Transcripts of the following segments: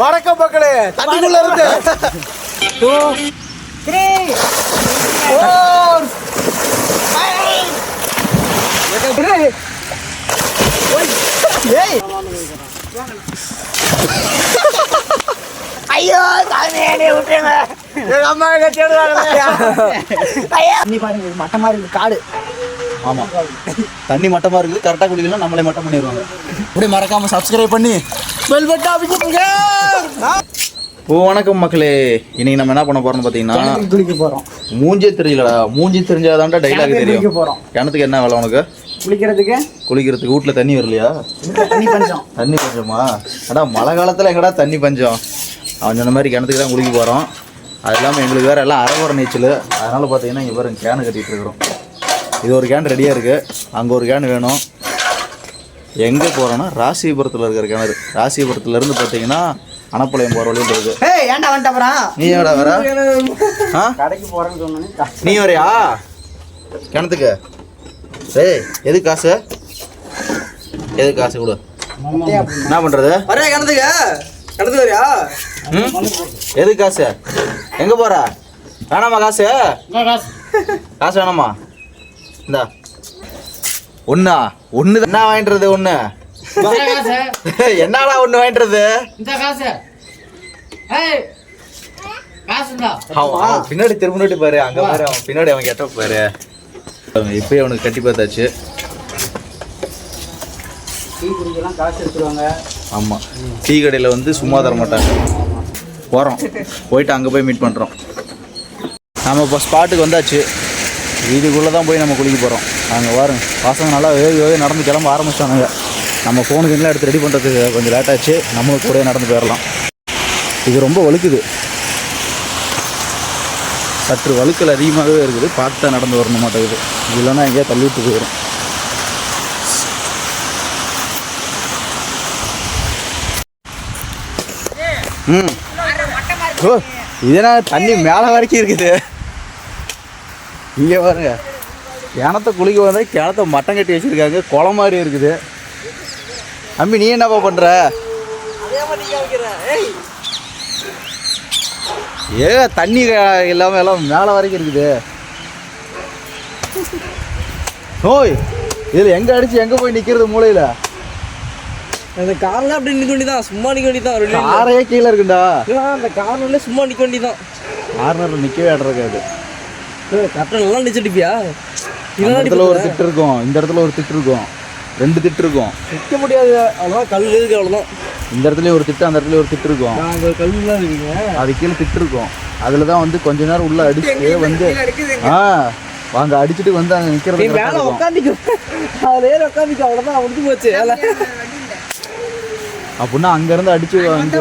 வணக்கம் மக்களே. தண்ணிக்குள்ள இருந்து. டூ த்ரீ ஃபோர் ஏய் ஐயோ சாமி விட்டுருங்க. எங்க அம்மா ஐயா. நீ பாருங்க மட்டமா இருக்கு காடு. ஆமாம் தண்ணி மட்டமாக இருக்குது. கரெக்டாக குடிக்கலாம் நம்மளே மட்டம் பண்ணிடுவாங்க. அப்படியே மறக்காம சப்ஸ்கிரைப் பண்ணி பெல் ஓ வணக்கம் மக்களே. இன்னைக்கு நம்ம என்ன பண்ண போறோம்னு பார்த்தீங்கன்னா குளிக்க போறோம். மூஞ்சே தெரியலடா. மூஞ்சி தெரிஞ்சாதான்டா டைலாக் தெரியும். போறோம். கிணத்துக்கு என்ன வேலை உனக்கு? குளிக்கிறதுக்கு? குளிக்கிறதுக்கு வீட்டில் தண்ணி வரலையா? தண்ணி பஞ்சம். தண்ணி பஞ்சமா? அடா மழை காலத்தில் எங்கடா தண்ணி பஞ்சம்? அவன் சொன்ன மாதிரி கிணத்துக்கு தான் குளிக்க போகிறோம் அது இல்லாமல் எங்களுக்கு வேறு எல்லாம் அரைவர நீச்சல். அதனால் பார்த்தீங்கன்னா இங்கே பாருங்க கேனு கட்டிகிட்டு இருக்கிறோம். இது ஒரு கேன் ரெடியாக இருக்குது அங்கே ஒரு கேன் வேணும். எங்கே போகிறோன்னா ராசிபுரத்தில் இருக்கிற கிணறு ராசிபுரத்துலேருந்து பார்த்தீங்கன்னா அனப்பாளையம் போகிற வழியில் இருக்குது ஏய் ஏன்டா வந்துட்டா நீ எவ்வளோ வர? ஆ? கடைக்கு போறேன்னு சொன்னேன். நீ வரையா? கிணத்துக்கு. ஏய் எது காசு? எது காசு கொடு? என்ன பண்ணுறது வரே கிணத்துக்கு? கிணத்துக்கு வரியா? ம்? எது காசு? எங்கே போற? வேணாமா காசு? காசு வேணாமா? இந்தா. ஒண்ணா ஒன்று என்ன வாங்கிட்டுறது ஒன்று என்னடா ஒன்று வாங்கிட்டுறது அவன் பின்னாடி திரும்பிட்டு பாரு. அங்க பாரு அவன் பின்னாடி அவன் கெட்ட பாரு. இப்பயே அவனுக்கு கட்டி பார்த்தாச்சு. டீ குடிக்கலாம் காசு எடுத்துருவாங்க. ஆமா. டீ கடையில் வந்து சும்மா தர மாட்டாங்க. போகிறோம் போயிட்டு அங்கே போய் மீட் பண்ணுறோம் நம்ம இப்போ ஸ்பாட்டுக்கு வந்தாச்சு. இதுக்குள்ளே தான் போய் நம்ம குளிக்க போகிறோம் அங்கே வாருங்க பசங்க நல்லா வேக வேக நடந்து கிளம்ப ஆரம்பிச்சிட்டானுங்க. நம்ம ஃபோனுக்கு எல்லாம் எடுத்து ரெடி பண்ணுறதுக்கு கொஞ்சம் லேட்டாச்சு நம்மளுக்கு நம்மளும் கூட நடந்து போயிடலாம். இது ரொம்ப வழுக்குது. சற்று வழுக்கல் அதிகமாகவே இருக்குது. பார்த்து தான் நடந்து வரணும் மாட்டேங்குது. இல்லைன்னா எங்கேயா தள்ளி விட்டு போயிடும். ம். ஓ இதனா தண்ணி மேலே வரைக்கும் இருக்குது? இங்கே பாருங்க. கிணத்த குளிக்க வந்தா கிணத்த மட்டம் கட்டி வச்சிருக்காங்க. குளம் மாதிரி இருக்குது. அம்பி நீ என்னப்பா பண்ற? ஏ தண்ணி க- இல்லாம எல்லாம் மேலே வரைக்கும் இருக்குது. ஓய் இதில் எங்கே அடிச்சு எங்கே போய் நிற்கிறது மூலையில்? அந்த கார்ல அப்படி நிக்க வேண்டியதான் சும்மா நிக்க வேண்டியதான் காரையே கீழே இருக்குண்டா. அந்த கார்ல சும்மா நிக்க வேண்டியதான் கார்னரில் நிற்கவே இடம் இருக்காது. கரெக்டா நல்லா நிச்சிட்டிப்பியா இந்த இடத்துல ஒரு திட்டு இருக்கும். இந்த இடத்துல ஒரு திட்டு இருக்கும். ரெண்டு திட்டு இருக்கும். நிக்க முடியாது. அவ்வளவுதான் கல் இருக்கு அவ்வளவுதான். இந்த இடத்துலயும் ஒரு திட்டு அந்த இடத்துல ஒரு திட்டு இருக்கும். கல்லாம் இருக்கீங்க அது கீழே திட்டு இருக்கும். அதில் தான் வந்து கொஞ்ச நேரம் உள்ள அடிச்சுட்டு வந்து ஆ வாங்க அடிச்சுட்டு வந்து அங்கே நிற்கிறது மேல உட்காந்துக்க அதுல ஏறி உட்காந்துக்க அவ்வளவுதான் முடிஞ்சு போச்சு. வேலை. அப்படின்னா அங்கேருந்து அடிச்சு இங்கே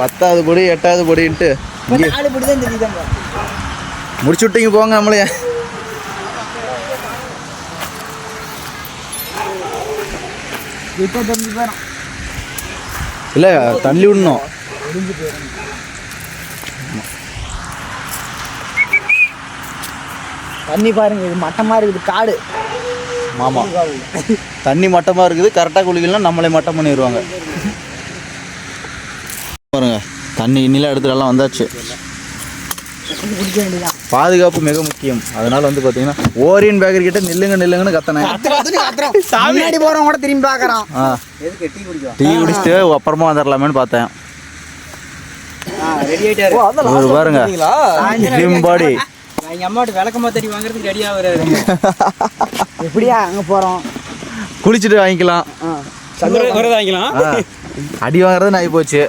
பத்தாவது படி எட்டாவது படின்ட்டு முடிச்சு விட்டீங்க போங்க நம்மளே. இப்போ தெரிஞ்சு போயிடும் இல்லை தள்ளி விடணும். தண்ணி பாருங்க இது மட்டமா இருக்குது காடு. மாமா தண்ணி மட்டமாக இருக்குது கரெக்டாக குளிக்கலாம் நம்மளே மட்டம் பண்ணிடுவாங்க பாருங்க. தண்ணி இன்னிலாம் எடுத்துட்டு எல்லாம் வந்தாச்சு. பாதுகாப்பு மிக முக்கியம். அதனால வந்து பார்த்தீங்கன்னா ஓரியன் பேக்கரி கிட்ட நில்லுங்க நில்லுங்கன்னு கத்தனேன். முன்னாடி போறவங்க கூட திரும்பி பாக்குறான் டீ குடிச்சிட்டு அப்புறமா வந்துடலாமேன்னு பார்த்தேன். ரெடி ஆயிட்டாரு. இவர் பாருங்க. ஜிம் பாடி எங்க அம்மாட்ட விளக்கமா தடி வாங்குறதுக்கு ரெடியா வராரு எப்படியா அங்க போறோம்? குளிச்சுட்டு வாங்கிக்கலாம். வாங்கிக்கலாம். அடி வாங்குறது நாய் போச்சு.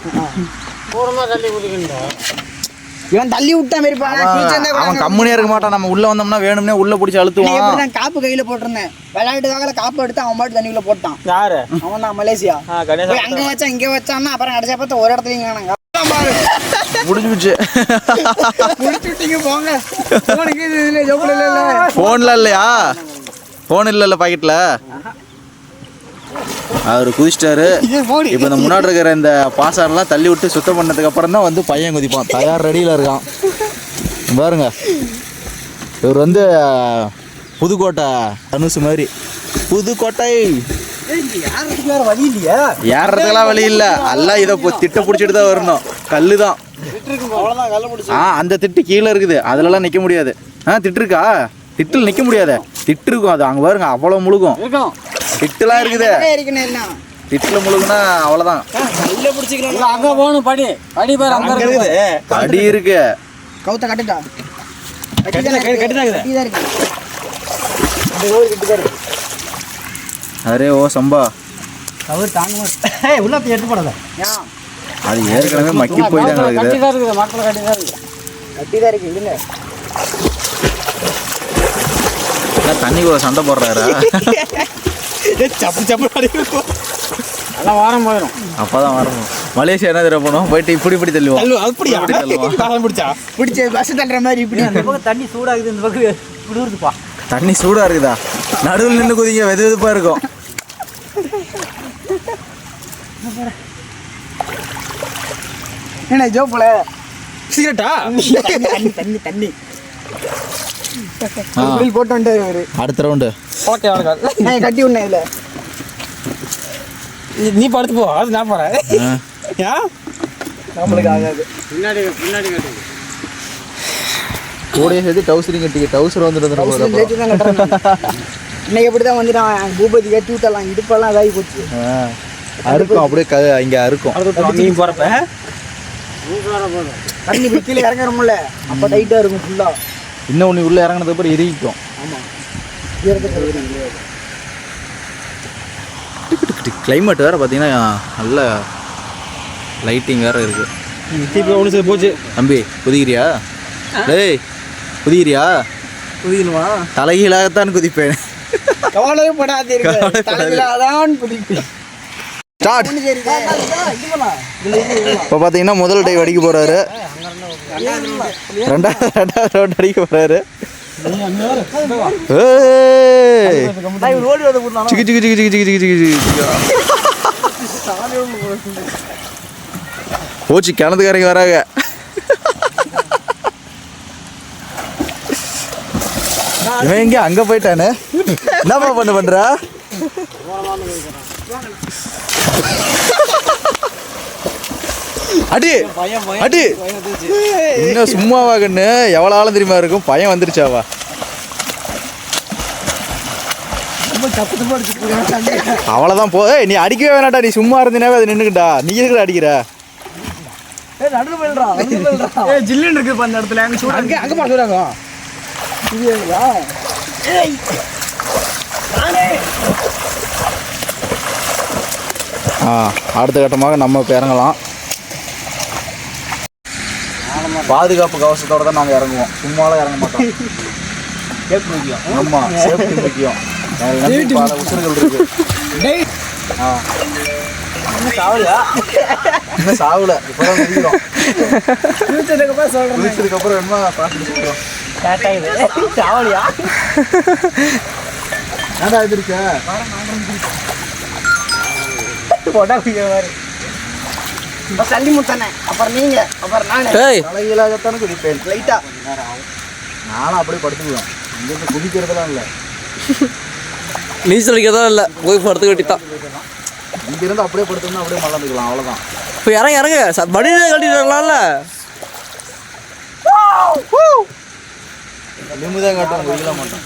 இவன் தள்ளி விட்டா மாதிரி அவன் அவன் கம்முனே இருக்க மாட்டான். நம்ம உள்ள வந்தோம்னா வேணும்னே உள்ள பிடிச்சி அழுத்துவான். எப்படிதான் காப்பு கையில போட்டிருந்தேன்? விளையாட்டுக்காக காப்பு எடுத்து அவன் பாட்டு தண்ணிக்குள்ள போட்டான். யாரு? அவன் தான் மலேசியா. அங்க வச்சான் இங்க வச்சான்னா அப்புறம் கடைசியா பார்த்தா ஒரு இடத்துல காணுங்க. முடிஞ்சு போச்சு முடிச்சுட்டீங்க போங்க. போனுக்கு இது இல்ல ஜோப்புல இல்ல இல்ல. ஃபோன்ல இல்லையா? ஃபோன் இல்லைல்ல பாக்கெட்ல அவர் குதிச்சிட்டாரு. இப்போ இந்த முன்னாடி இருக்கிற இந்த பாசாரெல்லாம் தள்ளி விட்டு சுத்தம் பண்ணதுக்கு அப்புறம் தான் வந்து பையன் குதிப்பான். தயார் ரெடியில் இருக்கான். பாருங்க. இவர் வந்து புதுக்கோட்டை தனுசு மாதிரி. புதுக்கோட்டை. ஏறதுக்கெல்லாம் வழி இல்ல. எல்லாம் இதை திட்ட பிடிச்சிட்டு தான் வரணும். கல்லு தான் ஆ அந்த திட்டு கீழே இருக்குது. அதுலலாம் நிக்க முடியாது. ஆ திட்டு இருக்கா? திட்டில் நிக்க முடியாது. திட்டு இருக்கும் அது. அங்க பாருங்க அவ்வளவு முழுகும். திட்டுலாம் இருக்குது. திட்டுல முழுகுனா அவ்வளவுதான். நல்ல பிடிச்சிக்கலாம் அங்க போகணும் படி. படி பாரு அங்க இருக்குது. அடி இருக்கு. கவுத்த கட்டுட்டா அரே ஓ சம்பா. கவர் தாங்க உள்ள எடுத்து அது ஏற்கனவே மக்கி போய் தான் கட்டி தான் இருக்குது மக்கள் கட்டி தான் இருக்குது. கட்டி தான் இருக்குது விடுங்க தண்ணிக்கு ஒரு சண்டை போடுறாரா? சப்பு சப்பு அடிக்கும் எல்லாம் வாரம் போயிடும் அப்பதான் வரணும் மலேசியா என்ன தடவை போனோம் போயிட்டு இப்படி இப்படி தள்ளுவோம். அப்படியா? இப்படி தள்ளுவோம். பிடிச்சா? பிடிச்ச பஸ் தள்ளுற மாதிரி இப்படி. அந்த பக்கம் தண்ணி சூடாகுது இந்த பக்கம் குளிருதுப்பா. தண்ணி சூடா இருக்குதா நடுவில் நின்று குதிங்க வெது வெதுப்பா இருக்கும். என்ன ஜோப்புல சிகரெட்டா? தண்ணி தண்ணி தண்ணி. குளில் போட்டு வந்துட்டாரு அவரு அடுத்த ரவுண்டு ஓகே நான் கட்டி விடனேன் இதுல. நீ- படுத்து போ அது நான் போறேன். ஏன் நம்மளுக்கு ஆகாது. பின்னாடி பின்னாடி கட்டு. கூடைய சேர்த்து டவுசரிங் கட்டிக்க டவுசர் வந்துட்டு ஹவுஸ்ல வந்துடும் சேர்த்து தான் கட்டுறேன் இன்னைக்கு எப்படி தான் வந்துட்டான் பூபதி கட்டி விட்டலாம் இடுப்பெல்லாம் இதாகி போச்சு. அறுக்கும் அப்படியே க இங்க அறுக்கும். நீ போறப்ப. தண்ணி கீழே இறங்குறோம்ல அப்போ டைட்டாக இருக்கும் ஃபுல்லாக இன்னும் ஒன்று உள்ள இறங்கினதுக்கு அப்புறம் எரிக்கும் ஆமாம் கிளைமேட் வேற பார்த்தீங்கன்னா நல்ல லைட்டிங் வேற இருக்கு திருப்பி ஒன்று சரி போச்சு தம்பி குதிக்கிறியா டேய் குதிக்கிறியா புதியணுமா தலைகீழாகத்தான் குதிப்பேன் ஸ்டார்ட் ஒன்று சரி இப்போ பார்த்தீங்கன்னா முதல் டைவ் அடிக்க போறாரு ரெண்டாவது ரெண்டாவது ரவுண்ட் அடிக்க போறாரு. சிக்கு சிக்கு சிக்கு சிக்கு சிக்கு சிக்கு சிக்கு போச்சு கிணத்துக்காரங்க வராங்க. இவன் எங்க? அங்க போயிட்டானே. என்னப்பா பண்ண பண்ற? அடி அடி. இன்னும் சும்மாவா கண்ணு எவ்வளோ ஆழம் தெரியுமா இருக்கும்? பையன் வந்துருச்சாவா? அவ்வளோதான் போ நீ அடிக்கவே வேணாட்டா நீ சும்மா இருந்தினாவே அது நின்றுக்கிட்டா நீ இருக்கிற அடிக்கிற? ஜில்லுன்னு இருக்கு அந்த இடத்துல. அங்கே அங்கே அடுத்த கட்டமாக நம்ம இப்போ இறங்கலாம் பாதுகாப்பு கவசத்தோட தான் நாங்கள் இறங்குவோம். சும்மாலாம் இறங்க மாட்டோம். சேஃப்டி முக்கியம். ஆமாம் சேஃப்டி முக்கியம். பல உசுறுகள் இருக்கு. ஆ. இன்னும் சாவலையா? இன்னும் சாவல. இப்போதான் முடிக்கிறோம் சொல்கிறோம் சாவலியா? ஏன்டா எதிர்க்க போட்டா மாதிரி. ஃபஸ்ட் அள்ளி முத்தானே அப்புறம் நீங்க அப்புறம் நானே. ஏய். தலைகீழாகத்தானே குதிப்பேன். லைட்டா நானும் அப்படியே படுத்துக்குவேன். இங்கேருந்து குதிக்கிறதுலாம் இல்லை. நீச்சல் அடிக்கிறதா இல்லை. போய் படுத்து கட்டித்தான். இங்கிருந்து அப்படியே படுத்தோம்னா அப்படியே மலர்ந்துக்கலாம். அவ்வளோதான் இப்போ இறங்க இறங்க. மடியிலே கட்டிடலாம்ல தான் காட்டுவோம் வெயில மாட்டோம்.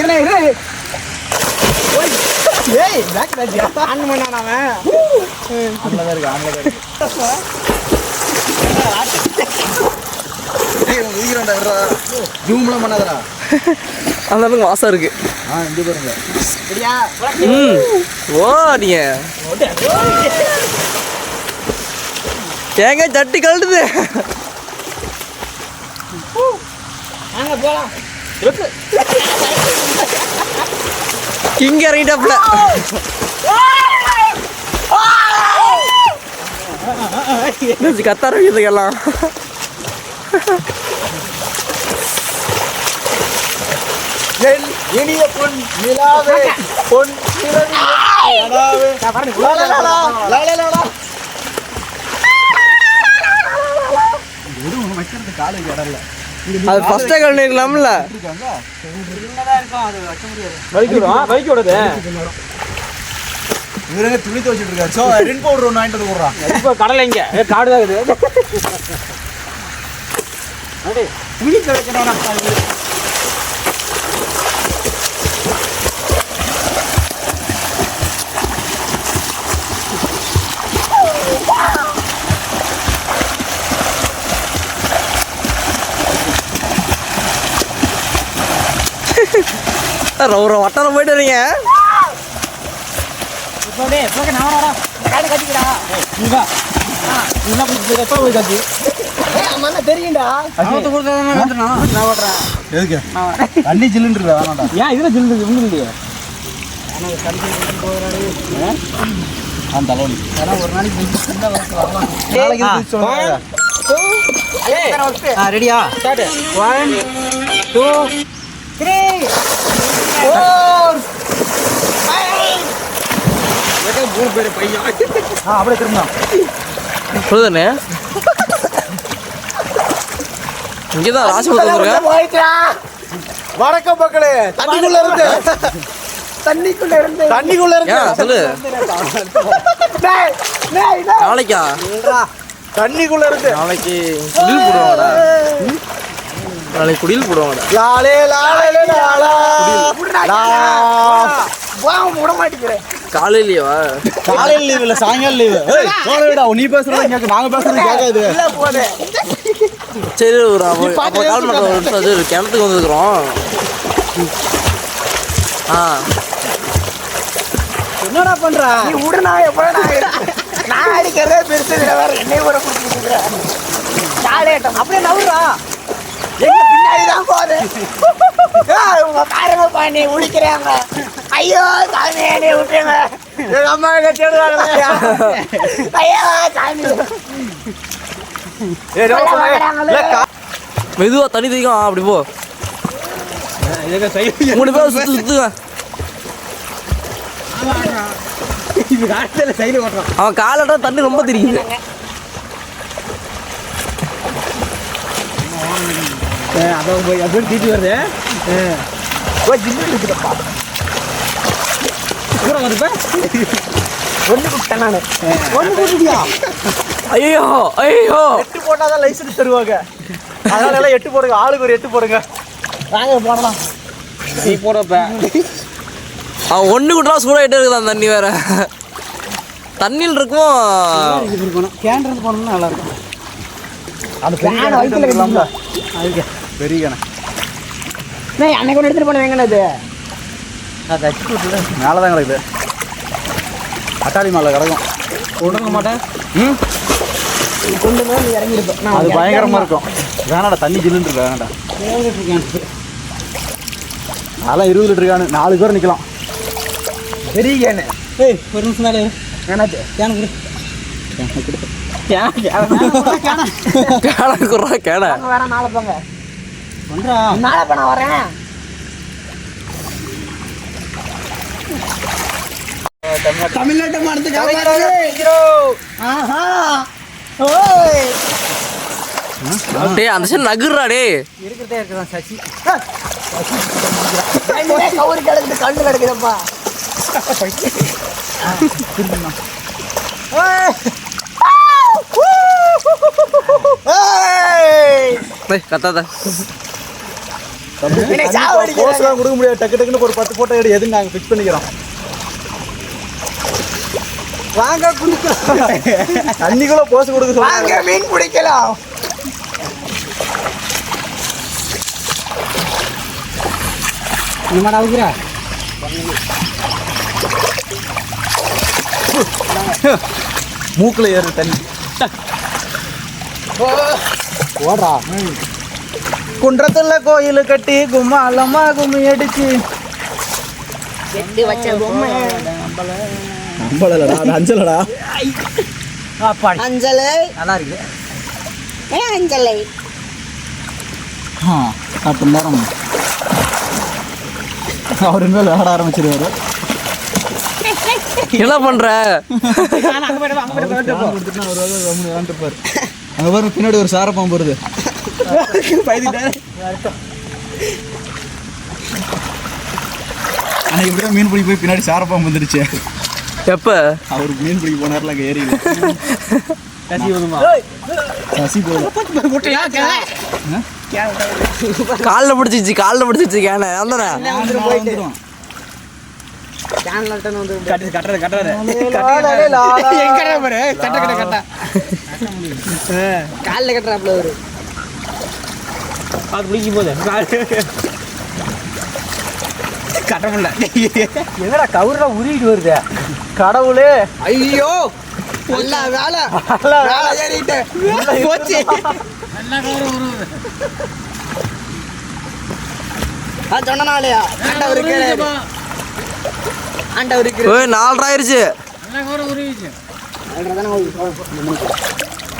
என்ன ஏய் பேக் பேட்சியா ஆன் பண்ணான அவன். ஆம்பளை தான் இருக்கு ஆம்பளை தான் அந்த அளவுக்கு வாசம் இருக்கு. ஆ இங்கே பாருங்க. சரியா? ம். ஓ நீங்க ஏங்க தட்டி கழுடுது போலாம். இங்க ரைட்டாப்ல கத்த ஆரம்பிக்கிறதுக்கெல்லாம் என் இனிய பொன் நிலாவே பொன் வெறும் வைக்கிறது காலேஜ் இடம்ல அது ஃபர்ஸ்டே கழுவிக்கலாம்ல இவருங்க துணி துவச்சிட்டு இருக்காரு. ஸோ ரின் பவுடர் ஒன்று வாங்கிட்டு வந்து போடுறான் இப்போ கடலை இங்க. ஏ, காடு தான் இருக்குது துணி துவைக்கணும் ஒரு வட்டாரம் போயிட்டு வரீங்க. தெரியும்டா. எதுக்கு? தண்ணி வேணாம்டா. ஏன் இதுல ஜில்லு அந்த நாளைக்கு சொல்லுங்க. ரெடியா ஒன் டூ ஆ அப்படியே திரும்ப சொல்லுதானே ராசிபுரம் வந்துருக்கேன் போயிட்டா வணக்கம் மக்களே. தண்ணிக்குள்ள இருந்து தண்ணிக்குள்ள இருந்து தண்ணிக்குள்ள இருந்து சொல்லு. நாளைக்கா? தண்ணிக்குள்ள இருந்து நாளைக்கு நாளைக்கு குடில் போடுவாங்கடா. லாலே லாலே லாலா. விட மாட்டேங்கிறேன் காலையில் லீவ்? இல்ல சாயங்காலம் லீவு. விடா நீ பேசுறது கேட்க நாங்க பேசுறது கேட்காது இல்ல போதே சரி ஒரு அப்போ அப்போ கால் பண்ணுற ஒரு நிமிஷம் அது கிணத்துக்கு வந்துருக்குறோம். ஆ. என்னடா பண்ற? நீ விடுனா எப்ப நான் நான் அடிக்கிறதே பெருசு இதுல வேற என்னைய கூட பிடிச்சிருக்கிறேன் ஜாலியாட்டம் அப்படியே நவுறா எங்க பின்னாடி தான் போகுது. ஏய், உங்க பாருங்க பாண்டி உடிக்கிறாங்க ஐயோ சாமி என்னை விட்டுருங்க. எங்க அம்மா எங்க தேடுவாங்க ஐயோ சாமி. கொல்ல வராங்களே. மெதுவா தண்ணி தூக்கம் அப்படி போ. மூணு பேர் சுத்து சுத்துங்க. அவன் காலட்டா தண்ணி ரொம்ப தெரியுது அதான் போய் அப்படியே தீட்டி வருது. ஜில்லு இருக்குதுப்பா. தூரம் வருது ஒண்ணு விட்டேன் நானு. ஒண்ணு கூட்டிட்டியா ஐயோ ஐயோ. எட்டு போட்டாதான் லைசன்ஸ் தருவாங்க. அதனால எல்லாம் எட்டு போடுங்க. ஆளுக்கு ஒரு எட்டு போடுங்க. வாங்க போடலாம். நீ போறப்ப அவன் ஒன்று கூட்டலாம் சூடாகிட்டே இருக்குதான் தண்ணி வேற? தண்ணியில் இருக்கும்? கேன் இருந்து போனோம்னா நல்லா இருக்கும். அந்த பெரிய வேணாம், கிணறு வயித்துல இருக்குல்ல? அதுக்கு. பெரிய நான் அன்னைக்கு ஒன்று எடுத்துட்டு போனேன் எங்கடா இது? விட்டுல மேலே தான் கிடக்குது. அட்டாளி மேலே கிடக்கும். உடங்க மாட்டேன். ம்? கொண்டு போய் நான் அது பயங்கரமாக இருக்கும். வேணாடா தண்ணி ஜில்லுன்னு இருக்கு வேணாடா. அதெல்லாம் இருபது லிட்டர் கேனு. நாலு பேர் நிற்கலாம் பெரிய கேனு ஏய் ஒரு நிமிஷம் மேலே என்னது கேன் கொடு. கேட குறா கேட. அங்க வேற நாளை போங்க. பண்ணுறா நாளை நான் வரேன் தமிழ்நாட்டு ஆஹா. ஓய். டேய் அந்த சைடு நகுறா டேய். இருக்கிறதே இருக்குதான் சசி. கவுரி கிடக்குது கண்ணு கிடக்குதுப்பா. கத்தாத. போஸ்லாம் கொடுக்க முடியாது. டக்கு டக்குன்னு ஒரு பத்து போட்டோ எடு எதுன்னு நாங்கள் ஃபிக்ஸ் பண்ணிக்கிறோம். வாங்க குடிக்கலாம். தண்ணிக்குள்ள போஸ் கொடுக்க வாங்க சொல்லுவாங்க மீன் பிடிக்கலாம் மாதிரி அவுக்குறா மூக்குல ஏறு தண்ணி. ஓடுறா. குன்றத்துல கோயில் கட்டி கும்மாலம்மா கும்மி அடிச்சு. நம்பலடா அஞ்சலடா. அஞ்சலை. நல்லா இருக்குது ஏன் அஞ்சலை. ஆ பத்து நேரம். அவர் இனிமேல் விளையாட ஆரம்பிச்சிருவாரு. என்ன பண்ற? அங்கே பாருங்க பின்னாடி ஒரு சார பாம்பு வருது. ஆனால் இப்படியே மீன் பிடிக்க போய் பின்னாடி சாரப்பாம்பு வந்துருச்சு எப்ப? அவர் மீன் பிடிக்க போனார்ல அங்கே ஏரியில் சசி வருமா சசி போதும். காலில் பிடிச்சிச்சு காலில் பிடிச்சிச்சு கேன. கட்ட கட்ட காலில் கட்டுறாப்புல ஒரு பார்த்து பிடிக்கும் போது கட்ட முடியல எங்கடா கவுரெல்லாம் உருவிட்டு வருது கடவுளே ஐயோ நல்ல வேலை. வேலை ஏறிட்டு போச்சு நான் சொன்னனாலயா? ஆண்டவர் இருக்கிறாரு. ஆண்டவர் இருக்கிறாரு. ஏய் நாலரை ஆயிருச்சு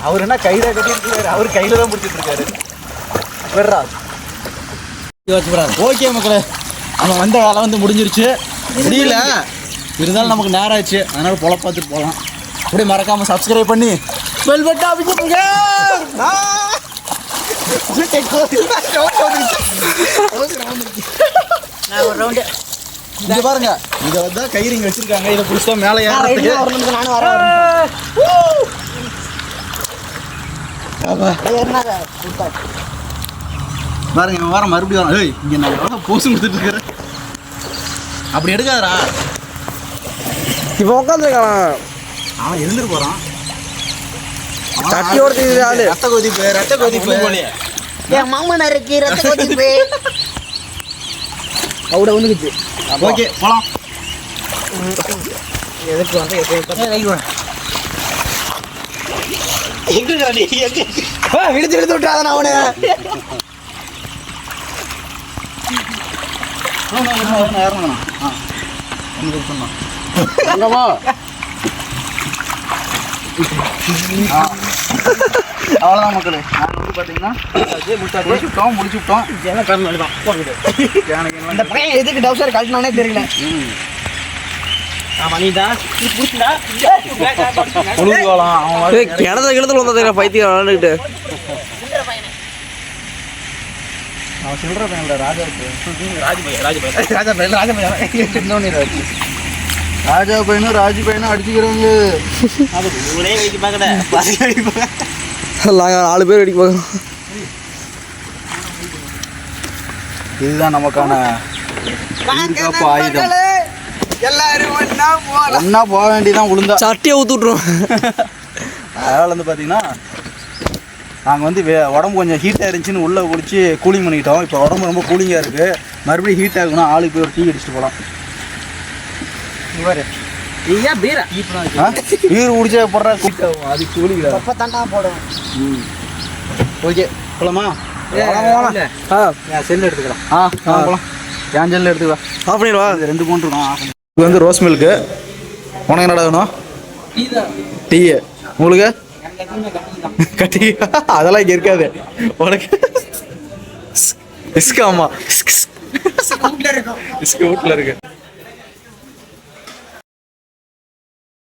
அவர் என்ன கையில கட்டிட்டு இருக்காரு? அவர் கையில தான் பிடிச்சிட்டு இருக்காரு. வெர்றா ஓகே மக்களே நம்ம வந்த வேலை வந்து முடிஞ்சிருச்சு முடியல இருந்தாலும் நமக்கு நேரம் ஆச்சு அதனால பொல பார்த்துட்டு போகலாம் அப்படியே மறக்காம சப்ஸ்கிரைப் பண்ணி பெல் பட்டா அமைச்சுங்க இங்க பாருங்க இதை வந்து கயிறு இங்க வச்சிருக்காங்க இதை பிடிச்சா மேலே ஏறதுக்கு நானும் வரேன் பாருங்க இவன் வர மறுபடியும் வரான். ஏய் இங்க நான் எவ்வளோ போஸ் கொடுத்துட்டு இருக்கிறேன் அப்படி எடுக்காதடா. இப்போ உட்காந்துருக்கான் அவன் எழுந்துட்டு போறான். தட்டி ஓடுது ஆளு. ரத்த கொதிப்பு ரத்த கொதிப்பு. என் மாமனார் இருக்கு ரத்த கொதிப்பு. அவுட வந்துக்குச்சு ஓகே போலாம். எதுக்கு வந்து விடுத்து விடுத்து விட்டுறாத அவனு. இறங்கணும் ஆ ஒன்று அவ்வளோதான் மக்களே நாங்கள் வந்து பார்த்தீங்கன்னா முடிச்சு விட்டோம் முடிச்சு விட்டோம் இந்த பையன் எதுக்கு டவுசர் கழட்டினானே தெரியல அவன் கிணத்துல கிணத்துல பைத்தியம் விளாண்டுக்கிட்டு அவன் சில்லற பையன்ல ராஜாவுக்கு ராஜா பையன் ராஜா பையன். இன்னொன்று ராஜு ராஜா. பையனும் ராஜு பையனும் அடிச்சுக்கிறாங்க நாங்கள் நாலு பேர் அடிக்க பார்க்குறோம் இதுதான் நமக்கான உயிர்காப்பு ஆயுதம் எல்லாரும் ஒன்றா போக வேண்டியதான் உளுந்தா. சட்டியை ஊற்றி விட்ருவோம் அதனால் வந்து பார்த்தீங்கன்னா நாங்கள் வந்து வே- உடம்பு கொஞ்சம் ஹீட்டாக இருந்துச்சுன்னு உள்ளே குடிச்சு கூலிங் பண்ணிக்கிட்டோம். இப்போ உடம்பு ரொம்ப கூலிங்காக இருக்குது மறுபடியும் ஹீட் ஆகணும் ஆளுக்கு போய் ஒரு டீ அடிச்சுட்டு போகலாம் ஏன் பீரா? ஆ பீர் குடிச்சா போடுறா ஆகும் அது கூலிங்க அப்ப தண்டா போடும் ஓகே போலாமா? ஆ. செல் எடுத்துக்கலாம் ஆ ஆ போகலாம் ஏன் ஜெல்ல எடுத்துக்கலாம் ஆஃப் பண்ணிடுவா ரெண்டு மூணு இருக்கும். இது வந்து ரோஸ் மில்க்கு. உனக்கு என்னடா வேணும்? டீ உங்களுக்கு கட்டி அதெல்லாம் இங்கே இருக்காது உனக்கு இஸ்காமா இஸ்கு வீட்டில் இருக்கு